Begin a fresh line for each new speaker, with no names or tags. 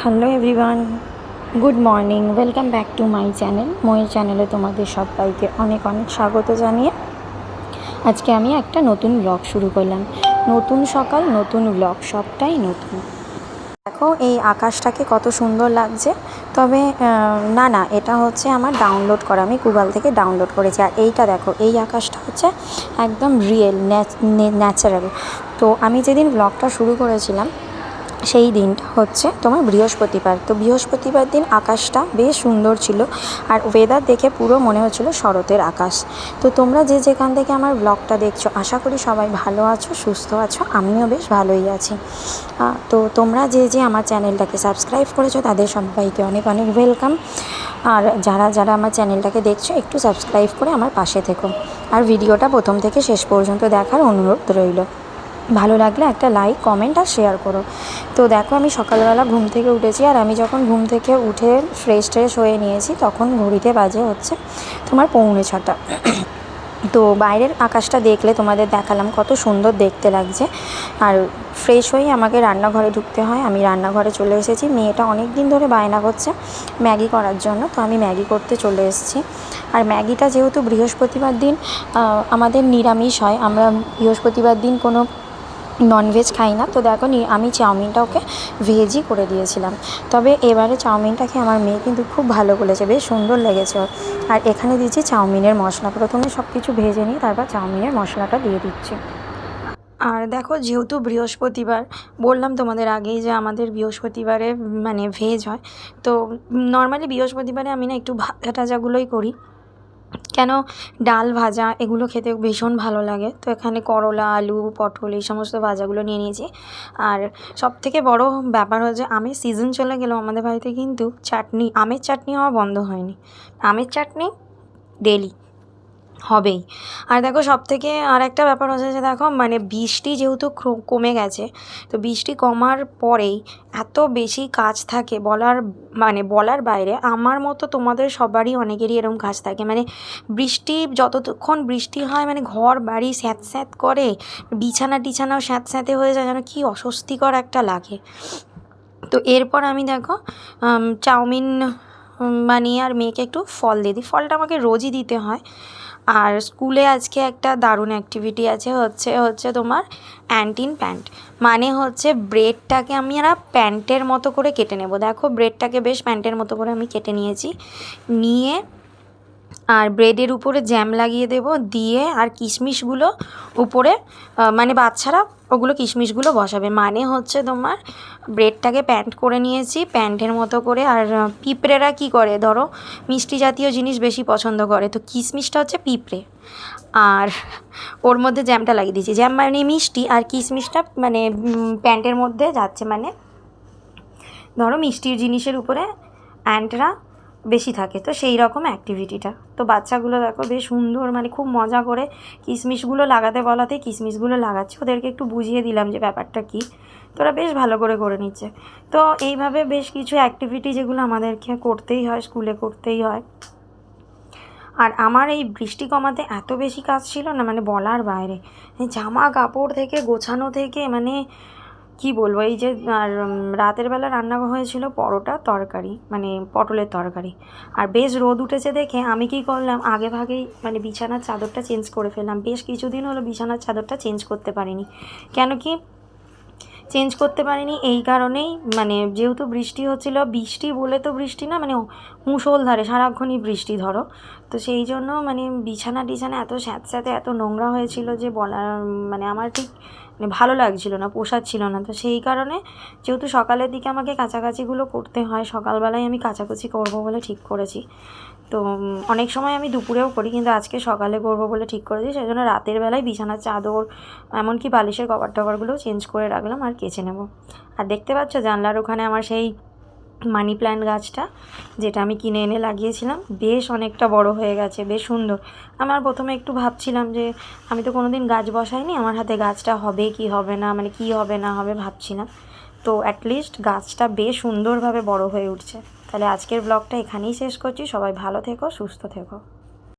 Hello everyone good morning welcome back to my channel ময়ের চ্যানেলে তোমাদের সবাইকে অনেক অনেক স্বাগত জানিয়ে আজকে আমি একটা নতুন ব্লগ শুরু করলাম। নতুন সকাল, নতুন ব্লগ সবটাই নতুন। দেখো, এই আকাশটাকে কত সুন্দর লাগছে। তবে না না, এটা হচ্ছে আমার ডাউনলোড করা। আমি গুগল থেকে ডাউনলোড করেছি। আর এইটা দেখো, এই আকাশটা হচ্ছে একদম রিয়েল ন্যাচারাল তো আমি যেদিন ব্লগটা শুরু করেছিলাম সেই দিনটা হচ্ছে তোমার বৃহস্পতিবার। তো বৃহস্পতিবার দিন আকাশটা বেশ সুন্দর ছিল আর ওয়েদার দেখে পুরো মনে হচ্ছিল শরতের আকাশ। তো তোমরা যে যেখান থেকে আমার ব্লগটা দেখছ, আশা করি সবাই ভালো আছো, সুস্থ আছো, আমিও বেশ ভালোই আছি। তো তোমরা যে যে আমার চ্যানেলটাকে সাবস্ক্রাইব করেছ, তাদের সবাইকে অনেক অনেক ওয়েলকাম আর যারা যারা আমার চ্যানেলটাকে দেখছ, একটু সাবস্ক্রাইব করে আমার পাশে থেকো। আর ভিডিওটা প্রথম থেকে শেষ পর্যন্ত দেখার অনুরোধ রইল। ভালো লাগলে একটা লাইক কমেন্ট আর শেয়ার করো। তো দেখো আমি সকালবেলা ঘুম থেকে উঠেছি আর আমি যখন ঘুম থেকে উঠে ফ্রেশ ট্রেশ হয়ে নিয়েছি তখন ঘড়িতে বাজে হচ্ছে তোমার পৌনে ছটা। তো বাইরের আকাশটা দেখলে তোমাদের দেখালাম কত সুন্দর দেখতে লাগছে। আর ফ্রেশ হয়ে আমাকে রান্নাঘরে ঢুকতে হয়। আমি রান্নাঘরে চলে এসেছি। মেয়েটা অনেক দিন ধরে বায়না করছে ম্যাগি করার জন্য, তো আমি ম্যাগি করতে চলে এসেছি। আর ম্যাগিটা যেহেতু বৃহস্পতিবার দিন আমাদের নিরামিষ হয়। আমরা বৃহস্পতিবার দিন কোনো ননভেজ খাই না। তো দেখো আমি চাউমিনটা ওকে ভেজই করে দিয়েছিলাম। তবে এবারে চাউমিনটা খেয়ে আমার মেয়ে কিন্তু খুব ভালো বলেছে, বেশ সুন্দর লেগেছে আর এখানে দিচ্ছি চাউমিনের মশলা। প্রথমে সব কিছু ভেজে নিই, তারপর চাউমিনের মশলাটা দিয়ে দিচ্ছি। আর দেখো, যেহেতু বৃহস্পতিবার, বললাম তোমাদের আগেই যে আমাদের বৃহস্পতিবারে মানে ভেজ হয়। তো নর্মালি বৃহস্পতিবারে আমি না একটু ভাজা টাজাগুলোই করি। কেন ডাল ভাজা এগুলো খেতে ভীষণ ভালো লাগে। তো এখানে করলা, আলু, পটল এই সমস্ত ভাজাগুলো নিয়ে নিয়েছি। আর সব থেকে বড় ব্যাপার হচ্ছে আমের সিজন চলে গেলেও আমাদের বাড়িতে কিন্তু চাটনি, আমের চাটনি হওয়া বন্ধ হয়নি। আমের চাটনি ডেলি হবেই। আর দেখো সব থেকে আর একটা ব্যাপার হচ্ছে যে দেখো মানে বৃষ্টি যেহেতু কমে গেছে তো বৃষ্টি কমার পরেই এত বেশি কাজ থাকে বলার মানে বলার বাইরে আমার মতো তোমাদের সবারই অনেকেরই এরকম কাজ থাকে। মানে বৃষ্টি যতক্ষণ বৃষ্টি হয় মানে ঘর বাড়ি স্যাঁত স্যাঁত করে বিছানা টিছানাও স্যাঁত স্যাঁতে হয়ে যায় যেন কি অস্বস্তিকর একটা লাগে। তো এরপর আমি দেখো চাউমিন উম, বানিয়ে আর মেয়েকে একটু ফল দিয়ে দিই। ফলটা আমাকে রোজই দিতে হয়। আর স্কুলে আজকে একটা দারুণ অ্যাক্টিভিটি আছে, হচ্ছে হচ্ছে তোমার অ্যান্টিন প্যান্ট মানে হচ্ছে ব্রেডটাকে আমি আর প্যান্টের মতো করে কেটে নেব। দেখো ব্রেডটাকে বেশ প্যান্টের মতো করে আমি কেটে নিয়েছি। নিয়ে আর ব্রেডের উপরে জ্যাম লাগিয়ে দেব। দিয়ে আর কিশমিশগুলো উপরে মানে বাচ্চারা ওগুলো কিশমিশগুলো বসাবে। মানে হচ্ছে তোমার ব্রেডটাকে প্যান্ট করে নিয়েছি প্যান্টের মতো করে। আর পিঁপড়েরা কী করে ধরো? মিষ্টি জাতীয় জিনিস বেশি পছন্দ করে। তো কিশমিশটা হচ্ছে পিঁপড়ে। আর ওর মধ্যে জ্যামটা লাগিয়ে দিয়েছি। জ্যাম মানে মিষ্টি আর কিশমিশটা মানে প্যান্টের মধ্যে যাচ্ছে মানে ধরো মিষ্টির জিনিসের উপরে অ্যান্টরা বেশি থাকে। তো সেই রকম অ্যাক্টিভিটিটা তো বাচ্চাগুলো দেখো বেশ সুন্দর মানে খুব মজা করে কিশমিশগুলো লাগাতে বলাতে কিশমিশগুলো লাগাচ্ছে। ওদেরকে একটু বুঝিয়ে দিলাম যে ব্যাপারটা কী। তো ওরা বেশ ভালো করে করে নিচ্ছে। তো এইভাবে বেশ কিছু অ্যাক্টিভিটি যেগুলো আমাদেরকে করতেই হয় স্কুলে করতেই হয়। আর আমার এই বৃষ্টি কমাতে এত বেশি কাজ ছিল না মানে বলার বাইরে। জামা কাপড় থেকে, গোছানো থেকে মানে কি বলব? এই যে, আর রাতের বেলা রান্না হয়েছিল পরোটা, তরকারি মানে পটলের তরকারি। আর বেশ রোদ উঠেছে দেখে আমি কি করলাম, আগে ভাগেই মানে বিছানার চাদরটা চেঞ্জ করে ফেললাম। বেশ কিছুদিন হলো বিছানার চাদরটা চেঞ্জ করতে পারিনি। কেন কি? চেঞ্জ করতে পারিনি এই কারণেই মানে যেহেতু বৃষ্টি হচ্ছিল, বৃষ্টি বলে তো বৃষ্টি না মানে মুষলধারে, সারাক্ষণই বৃষ্টি, ধরো। তো সেই জন্য মানে বিছানা টিছানা এত স্যাঁতস্যাঁতে এত নোংরা হয়েছিল যে বলার মানে আমার ঠিক মানে ভালো লাগছিল না, পোষাচ্ছিল না। তো সেই কারণে যেহেতু সকালের দিকে আমাকে কাছাকাছিগুলো করতে হয়, সকালবেলায় আমি কাচাকুচি করব বলে ঠিক করেছি। তো অনেক সময় আমি দুপুরেও করি, কিন্তু আজকে সকালে করব বলে ঠিক করেছি সেই জন্য রাতের বেলায় বিছানার চাদর, এমনকি বালিশের কভার টভারগুলোও চেঞ্জ করে রাখলাম আর কেচে নেব। আর দেখতে পাচ্ছ জানলার ওখানে আমার সেই মানি প্ল্যান্ট গাছটা, যেটা আমি কিনে এনে লাগিয়েছিলাম, বেশ অনেকটা বড় হয়ে গেছে, বেশ সুন্দর। আমার প্রথমে একটু ভাবছিলাম যে, আমি তো কোনো দিন গাছ বসাইনি, আমার হাতে গাছটা হবে কি হবে না মানে কি হবে না হবে ভাবছিলাম। তো অ্যাটলিস্ট গাছটা বেশ সুন্দরভাবে বড় হয়ে উঠছে। তাহলে আজকের ব্লগটা এখানেই শেষ করছি, সবাই ভালো থেকো, সুস্থ থেকো।